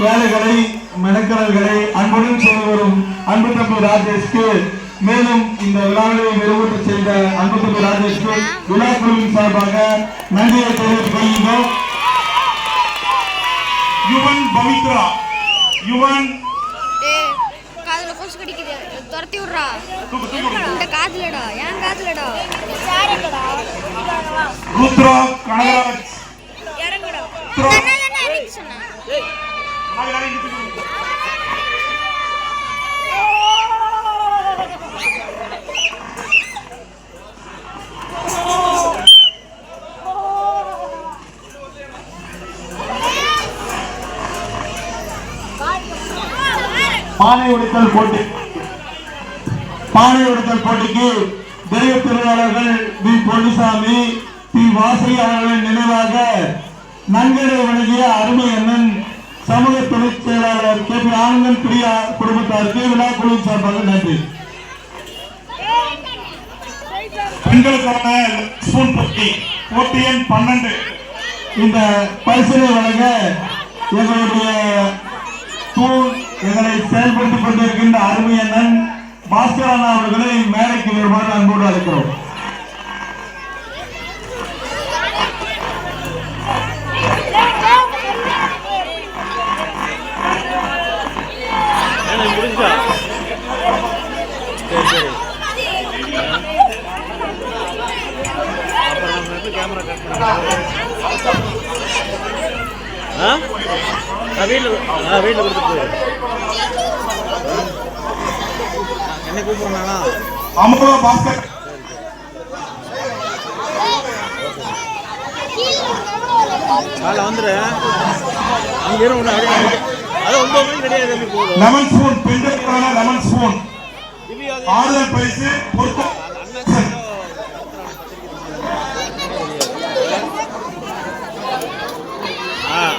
வேலைகளை மெனக்கடல்களை அன்புடன் செய்து வரும் அன்பு தம்பி ராஜேஷ்க்கு மேலும் இந்த விழாவை நிறைவேற்ற செய்த அன்பு தம்பி ராஜேஷ்க்கு விழா குழுவின் சார்பாக நன்றியை தெரிவித்துக் கொள்கின்றோம் யுவன் பவித்ரா யுவன் காதுல கொசு கடிக்குது துரத்தி விட்றா. இந்த காதுலடா ஏன் காதுலடா ருத்ரா கனகராஜ் இறங்குடா சொன்னேன் பானை உடைத்தல் போட்டி. பானை உடைத்தல் போட்டிக்கு தெய்வ திருவாளர்கள் வி. பொன்னிசாமி பி வாசகி அவர்களின் நினைவாக நன்கரை வழங்கிய அருமை அண்ணன் சமூக துணை செயலாளர் கே பி ஆனந்தன் பிரியா குடும்பத்தாருக்கு விழா குழு சார்பாக நன்றி. பெண்களுக்கான ஸ்பூன் போட்டி போட்டி எண் பன்னெண்டு. இந்த பரிசனை வழங்க எங்களுடைய தூண் எங்களை செயல்படுத்திக் கொண்டிருக்கின்ற அருமை அண்ணன் பாஸ்கரண்ணா அவர்களை மேடைக்கு வருமாறு அன்போடு அழைக்கிறோம். வீட்டில் கொடுத்துட்டு என்ன கூப்பிட்றானா அமுதா பாஸ்கர். காலைல வந்துடு அங்கே ஒன்று அப்படியே அது ஒன்பது மணிக்கு ரெடியாக தம்பி போதும் லெமன் ஸ்பூன் பெண்களுக்கான லெமன் ஸ்பூன் ஆறுதல் பரிசு பொருத்தம்.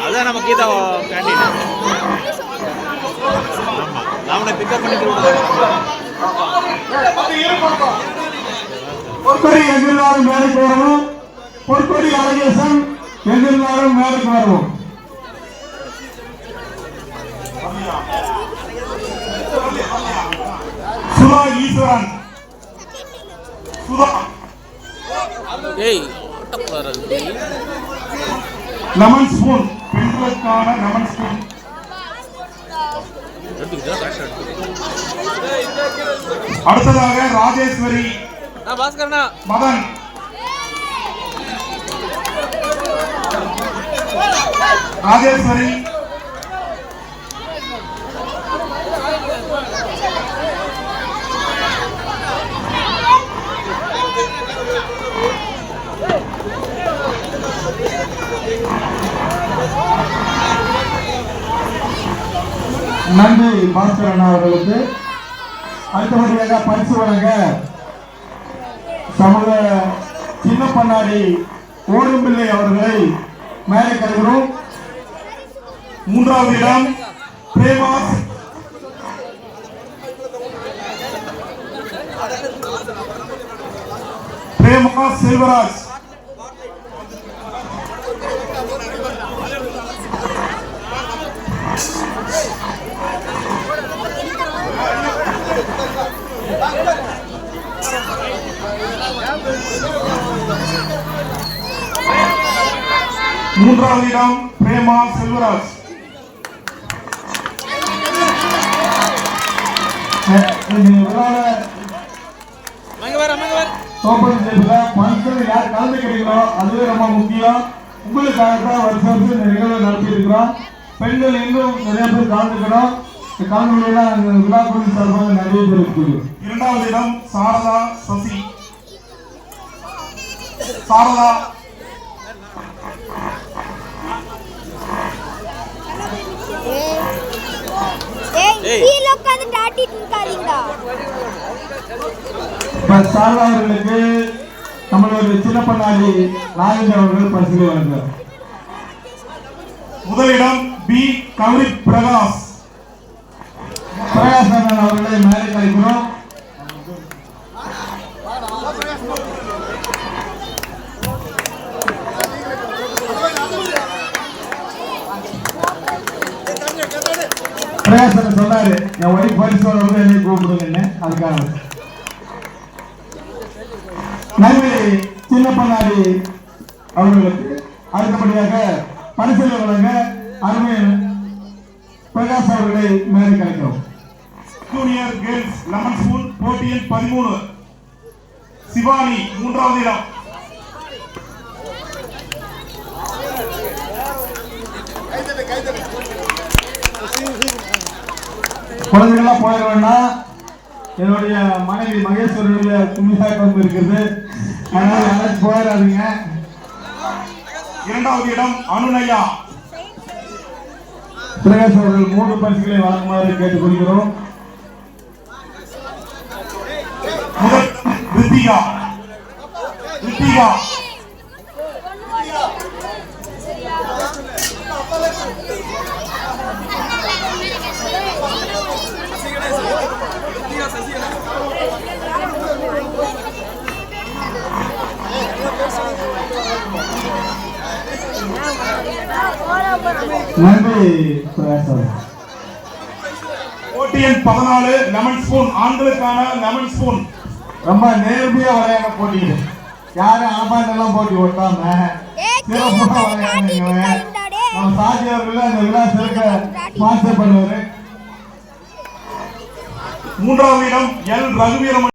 அதான் நம்ம கீதா கேண்டீன் பிக்கப் விடுறேன் பொற்கொடி எங்கிருந்தாலும் மேடைக்கு வரவும். பொற்கொடி அழகேசன் எங்கிருந்தாலும் மேடைக்கு வரவும். சுதா ஈஸ்வரன். சுதா. ஏய் லெமன் ஸ்பூன். பெண்களுக்கான லெமன் ஸ்பூன். அடுத்ததாக ராஜேஸ்வரி ஆ பாஸ்கரண்ணா மதன். ராஜேஸ்வரி நன்றி பாஸ்கர் அண்ணா அவர்களுக்கு. அடுத்தபடியாக பரிசு வழங்க சமூக சின்ன பண்ணாடி ஓடும்பிள்ளை அவர்களை மேலே கருகிறோம் மூன்றாவது இடம் பிரேமா பிரேமா செல்வராஜ். மூன்றாவது இடம் பிரேமா செல்வராஜ். ஃபங்க்ஷன் யார் கலந்துக்கிறீங்களோ அதுவே ரொம்ப முக்கியம். உங்களுக்காக தான் வருஷம் வருஷம் நிகழ்வு பெண்கள் இன்னும் நிறைய பேர் கலந்துக்கிறோம். கலந்துக்கலாம் அந்த விழா குழு சார்பாக நிறைய பேர் இருக்குது இரண்டாவது இடம் சாரதா சசி. சாரதா சாரதா அவர்களுக்கு நம்மளுடைய சின்ன பண்ணாடி நாகேந்திர அவர்கள் பரிசுகளை வழங்குகிறார் முதலிடம் பி. கௌரி பிரகாஷ். பிரகாசன் அவர்களை மேலே கழிக்கிறோம் பிரகாசன் சொன்னாரு. என் ஒய்ஃப் பரிசோதனை வந்து என்னை? கூப்பிடுங்கன்னு அதுக்காக. நன்றி சின்ன பண்ணாடி அவர்களுக்கு அடுத்தபடியாக பரிசீலனை வழங்க அருமை பிரகாஷ் அவர்களை மேலே கிடைக்கிறோம். ஜூனியர் கேர்ள்ஸ் லெமன் ஸ்கூல் போட்டியில் பதிமூணு. சிவானி மூன்றாவது இடம். குழந்தைகள்லாம் போயிட வேண்டாம். என்னுடைய மனைவி மகேஸ்வரனுடைய கும்மிசாக்கம் இருக்குது. அதனால யாராச்சும் போயிடாதீங்க. இரண்டாவது இடம் அனுநயா. பிரகாஷ் அவர்கள் மூன்று பரிசுகளை வழங்குமாறு கேட்டுக்கொள்கிறோம். முதல் ரித்திகா ரித்திகா நன்றி போட்டியில் பதினாலு லெமன் ஸ்பூன் ஆண்களுக்கான லெமன் ஸ்பூன் ரொம்ப நேர்மையா விளையாட போட்டிடு யாரும் ஆபாண்டெல்லாம் போட்டி ஓட்டாம சிறப்பாக விளையாடுங்க நம்ம சாதி அவர்கள் அந்த விழா சிறக்க ஸ்பான்சர் பண்ணுவாரு மூன்றாவது இடம் எல். ரகுவீரமணி.